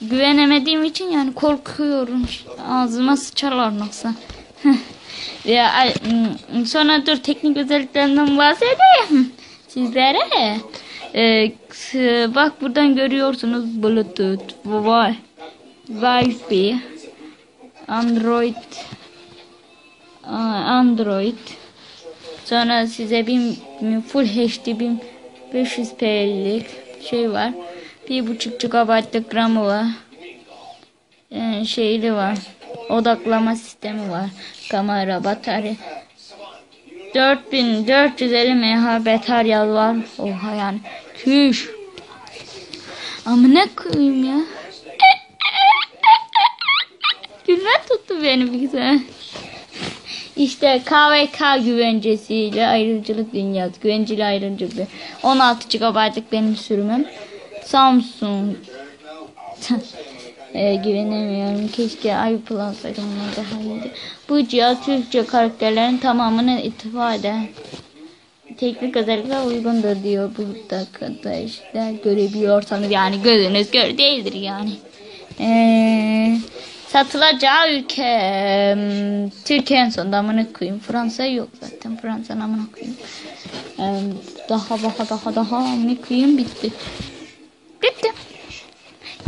Güvenemediğim için yani korkuyorum. Ağzıma sıçarlar nasıl. ya sonra dur teknik özelliklerinden bahsedeyim sizlere. Ee, bak buradan görüyorsunuz Bluetooth, Wi- Wi-Fi, Android, Android. Sonra size bir full HD 1500p'lik şey var. Bir buçuk GB'lık RAM'ı var. Yani şeyli var. Odaklama sistemi var. Kamera, batarya. 4450 mAh batarya var. Oha yani. Küş. Ama ne koyayım ya. Gülme tuttu beni bir güzel. İşte KVK güvencesiyle ayrımcılık dünyası. Güvenceli ayrımcılık. 16 GB'lık benim sürümüm. Samsung. e, güvenemiyorum. Keşke iPlus onlar daha iyiydi. Bu cihaz Türkçe karakterlerin tamamını ifade. Teknik özellikle uygundur diyor burada arkadaşlar. Görebiliyorsanız yani gözünüz gör değildir yani. Eee satılacağı ülke em, Türkiye en sonunda amına koyayım. Fransa yok zaten. Fransa'nın amına koyayım. Em, daha daha daha daha amına koyayım. Bitti.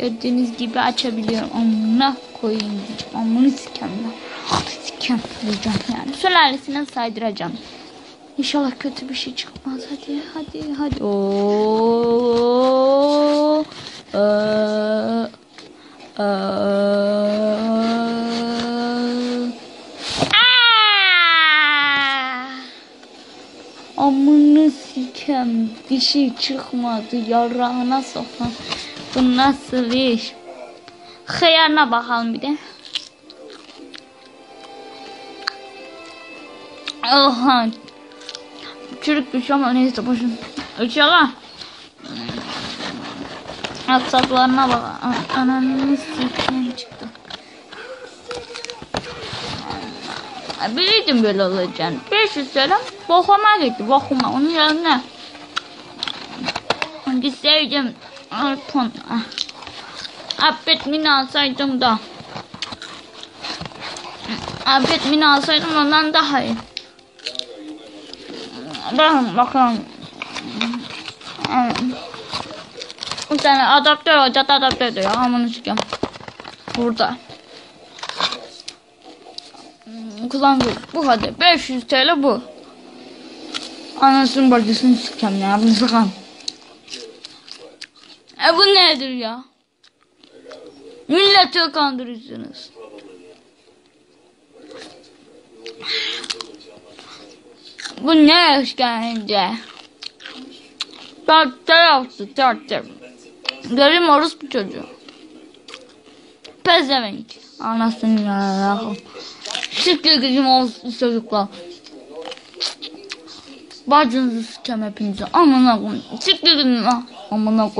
Gördüğünüz gibi açabiliyorum. Amına koyayım. Amını sikem ben. Sikem diyeceğim yani. Sülalesine saydıracağım. İnşallah kötü bir şey çıkmaz. Hadi hadi hadi. Oo. Ee, ee. Amını sikem bir şey çıkmadı yarağına sokan. Bu nasıl iş? Hıyarına bakalım bir de. Oha. Çürük bir şey ama neyse boşun. İnşallah. Aksaklarına bak. A- Ananı sikeyim çıktı. Ay, Biliyordum böyle olacağını. 500 lira bokuma gitti bokuma. Onun yerine gitseydim iPhone ah. iPad mini alsaydım da iPad mini alsaydım ondan daha iyi. Bakın bakalım. Bir tane adaptör olacak adaptör diyor. Amanı çıkıyorum. Burada. Kullandık. Bu kadar. 500 TL bu. Anasının bacısını sikeceğim ya. Bunu sakın. E bu nedir ya? Milleti kandırıyorsunuz. Bu ne işkence? Dörtte yaptı dörtte. Göreyim orospu çocuğu. Pezevenk. Anasını yararım. Siktir gidin olsun çocuklar. Bacınızı sıçacağım hepinize. Amına. Siktir gidin lan. Amına koyayım.